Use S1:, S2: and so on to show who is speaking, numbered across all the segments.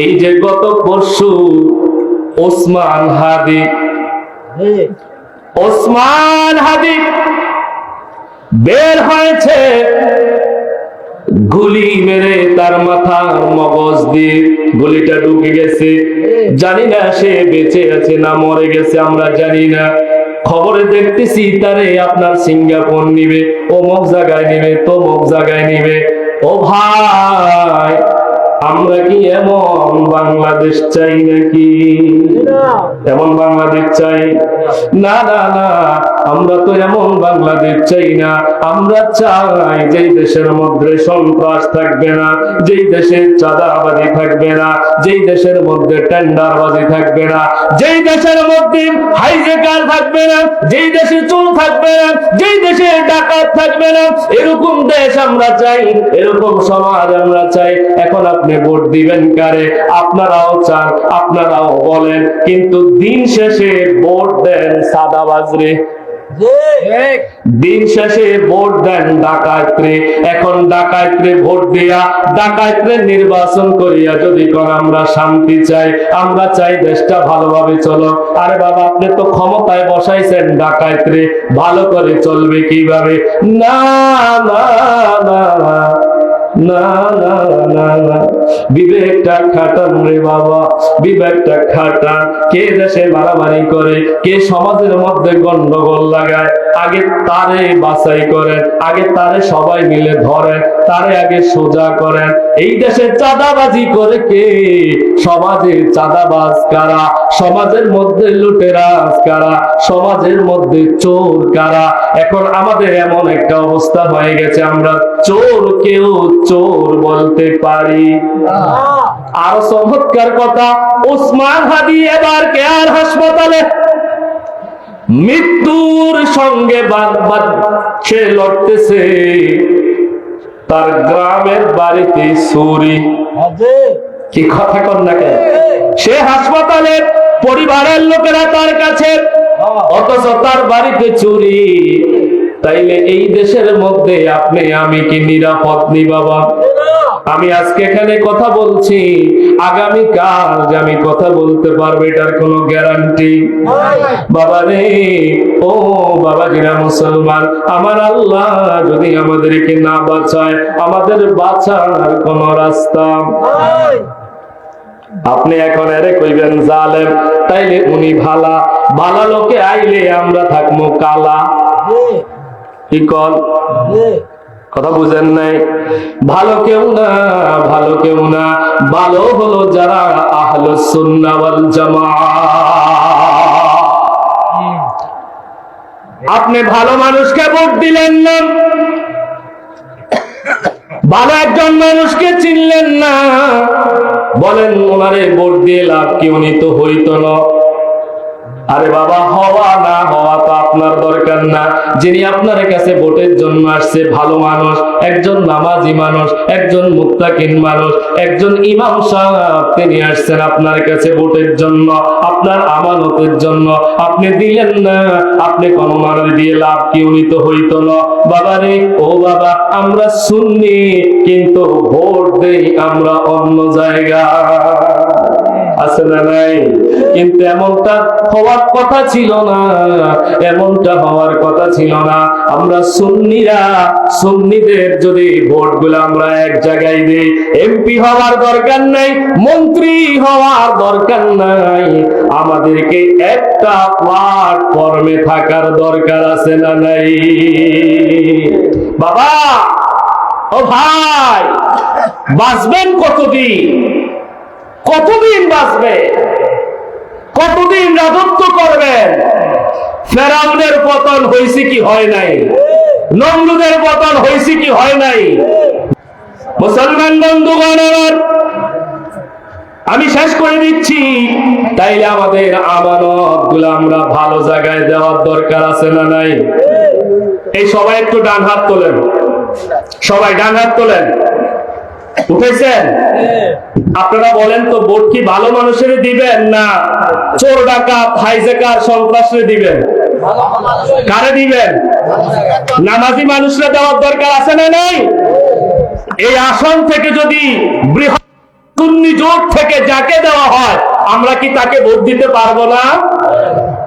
S1: এই যে গত পরশু ওসমান হাদি ওসমান হাদি বের হয়েছে, গুলি মেরে তার মাথার মগজ দিয়ে গুলিটা ঢুকে গেছে। জানি না সে বেঁচে আছে না মরে গেছে, আমরা জানি না। খবরে দেখতেছি তারে আপনার সিঙ্গাপুর নিবে অমুক জায়গায় নিবে তমুক জায়গায় নিবে। ও ভাই আমরা কি এমন বাংলাদেশ চাই নাকি? এমন বাংলাদেশ চাই? না না না। আমরা তো এমন বাংলাদেশ চাই না। আমরা চাই যেই দেশের মধ্যে সন্ত্রাস থাকবে না যেই দেশে চাঁদাবাজি থাকবে না যেই দেশের মধ্যে টেন্ডারবাজি থাকবে না যেই দেশের মধ্যে হাইজেকার থাকবে না যেই দেশে চুল থাকবে না যেই দেশে ডাকাত থাকবে না এরকম দেশ আমরা চাই এরকম সমাজ আমরা চাই। এখন আপনি ভোট দিবেন কারে? আপনারাও চান, আপনারাও বলেন, কিন্তু দিন শেষে ভোট দেন সাদা বাজরে দিন শেষে ভোট দেন ডাকাতরে এখন ডাকাতরে ভোট দিয়া ডাকাতরে নির্বাচন করিয়া যদি কোন আমরা শান্তি চাই, আমরা চাই দেশটা ভালোভাবে চলো। আরে বাবা, আপনি তো ক্ষমতায় বসাইছেন ডাকাতরে ভালো করে চলবে কীভাবে? না না না না না না না। বিবেকটা খাটান রে বাবা, বিবেকটা খাটান কে দেশে মারামারি করে, কে সমাজের মধ্যে গন্ডগোল লাগায়? আগে তারে বাছাই করেন, আগে তারে সবাই মিলে ধরেন, তারে আগে সোজা করেন। এই দেশে চাঁদাবাজি করে কে? সমাজে চাঁদাবাজ কারা? সমাজের মধ্যে লুটেরাজ কারা? সমাজের মধ্যে চোর কারা? এখন আমাদের এমন একটা অবস্থা হয়ে গেছে, আমরা চোর কেউ চোর বলতে পারি আরও চমৎকার কথা, ওসমান হাদি এবার কেয়ার হাসপাতালে মৃত্যুর সঙ্গে বাদ সে লড়তেছে। তার গ্রামের বাড়িতে চুরি। কি কথা কর না কেন? সে হাসপাতালে পরিবারের লোকেরা তার কাছে, অথচ তার বাড়িতে চুরি। তাইলে এই দেশের মধ্যে আপনি, আমি কি নিরাপদ নি বাবা? আমি আজকে এখানে কথা বলছি। আগামী কাল যে আমি কথা বলতে পারব, এটার কোনো গ্যারান্টি? বাবা রে, ও বাবা জিরা মুসলমান, আমার আল্লাহ যদি আমাদেরকে না বাঁচায়, আমাদের বাঁচার কোন রাস্তা? আপনি এখন এরে কইবেন, জালেম তাইলে উনি ভালা। ভালা লোকে আইলে আমরা থাকব কালা। কি কল? কথা বুঝেন নাই? ভালো কেউ না ভালো কেউ না। ভালো হলো যারা আহল সুন্নাহ ওয়াল জামাত আপনি ভালো মানুষকে ভোট দিলেন না। ভালো একজন মানুষকে চিনলেন না। বলেন ওনারে ভোট দিয়ে লাভ কি? উনি তো হইতো না। আরে বাবা হওয়া না হওয়া আপনার দরকার না। যিনি আপনার কাছে ভোটের জন্য আসছে, ভালো মানুষ, একজন নামাজি মানুষ, একজন মুত্তাকিন মানুষ, একজন ইমাম সাহেব তিনি আসছেন আপনার কাছে ভোটের জন্য, আপনার আমানতের জন্য। আপনি দিলেন না, আপনি কোন মানুষ দিয়ে লাভ কি? উনি তো হইতো না। বাবা রে ও বাবা, আমরা শুননি কিন্তু ভোট দেই আমরা অন্য জায়গা আছে না নাই? কিন্তু এমনটা হওয়ার কথা ছিল না। এমনটা হওয়ার কথা ছিল না। আমরা সুন্নিরা, সুন্নিদের যদি ভোটগুলো আমরা এক জায়গায় দিই এমপি হওয়ার দরকার নাই, মন্ত্রী হওয়ার দরকার নাই। আমাদেরকে একটা প্ল্যাটফর্মে থাকার দরকার আছে না নাই? বাবা, ও ভাই, বাঁচবেন কতদিন? কতদিন বাঁচবে? কতদিন রাজত্ব করবেন? ফেরাউনের পতন হয়েছে কি হয় নাই? নমরুদের পতন হয়েছে কি হয় নাই? মুসলমান বন্ধুগণ আমার আমি শেষ করে দিচ্ছি। তাইলে আমাদের আমানতগুলো আমরা ভালো জায়গায় দেওয়ার দরকার আছে না নাই? এই সবাই একটু ডান হাত তোলেন। সবাই ডান হাত তোলেন। উঠেছেন? আপনারা বলেন তো, ভোট কি ভালো মানুষের দিবেন না চোর ডাকাত, হাইজেকার, সন্ত্রাসের দিবেন? কারে দিবেন? নামাজি মানুষরা দেওয়ার দরকার আছে না নাই? এই আসন থেকে যদি বৃহৎ জোট থেকে যাকে দেওয়া হয়, আমরা কি তাকে ভোট দিতে পারব না?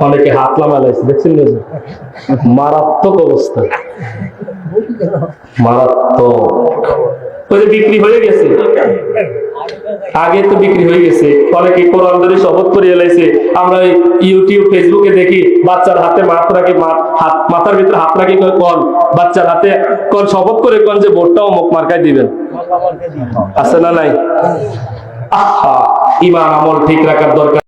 S1: অনেকে হাত লামালাইছে দেখছেন মারাত্মক অবস্থা। মারাত্মক। ওই বিক্রি হয়ে গেছে। আগে তো বিক্রি হয়ে গেছে। অনেকে কোরআন ধরে শপথ করে এলাইছে? আমরা ইউটিউব ফেসবুকে দেখি, বাচ্চার হাতে মাথা রাখি হাত মাথার ভিতরে হাত রাখি কন, বাচ্চার হাতে কন, শপথ করে কন যে ভোটটাও মুখ মার্কায় দিবেন। আছে না নাই? আহা, ইমান আমল ঠিক রাখার দরকার